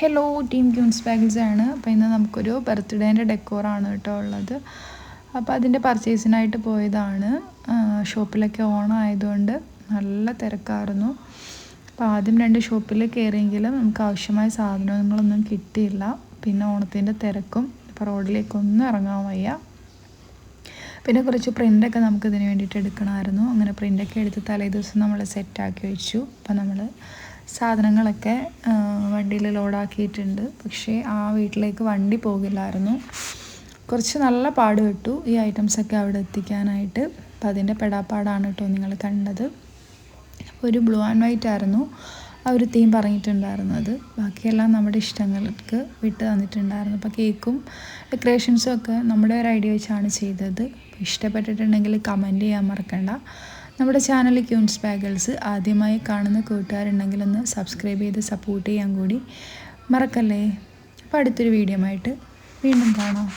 Hello team ഗ്യൂൺസ് ബാഗിൽസ് ആണ്. അപ്പോൾ ഇന്ന് നമുക്കൊരു ബർത്ത്ഡേന്റെ ഡെക്കോറാണ് കേട്ടോ ഉള്ളത്. അപ്പോൾ അതിന്റെ പർച്ചേസിനായിട്ട് പോയതാണ്. ഷോപ്പിലൊക്കെ ഓണം ആയതുകൊണ്ട് നല്ല തിരക്കായിരുന്നു. അപ്പോൾ ആദ്യം രണ്ട് ഷോപ്പിൽ കയറിയെങ്കിലും നമുക്ക് ആവശ്യമായ സാധനങ്ങളൊന്നും കിട്ടിയില്ല. പിന്നെ ഓണത്തിന്റെ തിരക്കും ഇപ്പോൾ റോഡിലേക്കൊന്നും ഇറങ്ങാൻ വയ്യ. പിന്നെ കുറച്ച് പ്രിന്റൊക്കെ നമുക്ക് ഇതിന് വേണ്ടിയിട്ട് എടുക്കണമായിരുന്നു. അങ്ങനെ പ്രിന്റൊക്കെ എടുത്ത് തലേ ദിവസം നമ്മൾ സെറ്റാക്കി വെച്ചു. അപ്പോൾ നമ്മൾ സാധനങ്ങളൊക്കെ വണ്ടിയിൽ ലോഡാക്കിയിട്ടുണ്ട്. പക്ഷേ ആ വീട്ടിലേക്ക് വണ്ടി പോകില്ലായിരുന്നു. കുറച്ച് നല്ല പാട് കിട്ടു ഈ ഐറ്റംസൊക്കെ അവിടെ എത്തിക്കാനായിട്ട്. അപ്പോൾ അതിന്റെ പെടാപ്പാടാണ് കേട്ടോ നിങ്ങൾ കണ്ടത്. ഒരു ബ്ലൂ ആൻഡ് വൈറ്റ് ആയിരുന്നു ആ ഒരു തീം പറഞ്ഞിട്ടുണ്ടായിരുന്നത്. ബാക്കിയെല്ലാം നമ്മുടെ ഇഷ്ടങ്ങൾക്ക് വിട്ട് തന്നിട്ടുണ്ടായിരുന്നു. അപ്പോൾ കേക്കും ഡെക്കറേഷൻസും ഒക്കെ നമ്മുടെ ഒരു ഐഡിയ വെച്ചാണ് ചെയ്തത്. ഇഷ്ടപ്പെട്ടിട്ടുണ്ടെങ്കിൽ കമന്റ് ചെയ്യാൻ മറക്കണ്ട. നമ്മുടെ ചാനൽ ക്യൂൺസ് ബാഗൽസ് ആദ്യമായി കാണുന്ന കൂട്ടുകാരുണ്ടെങ്കിൽ ഒന്ന് സബ്സ്ക്രൈബ് ചെയ്ത് സപ്പോർട്ട് ചെയ്യാൻ കൂടി മറക്കല്ലേ? അപ്പോൾ അടുത്തൊരു വീഡിയോ ആയിട്ട് വീണ്ടും കാണാം.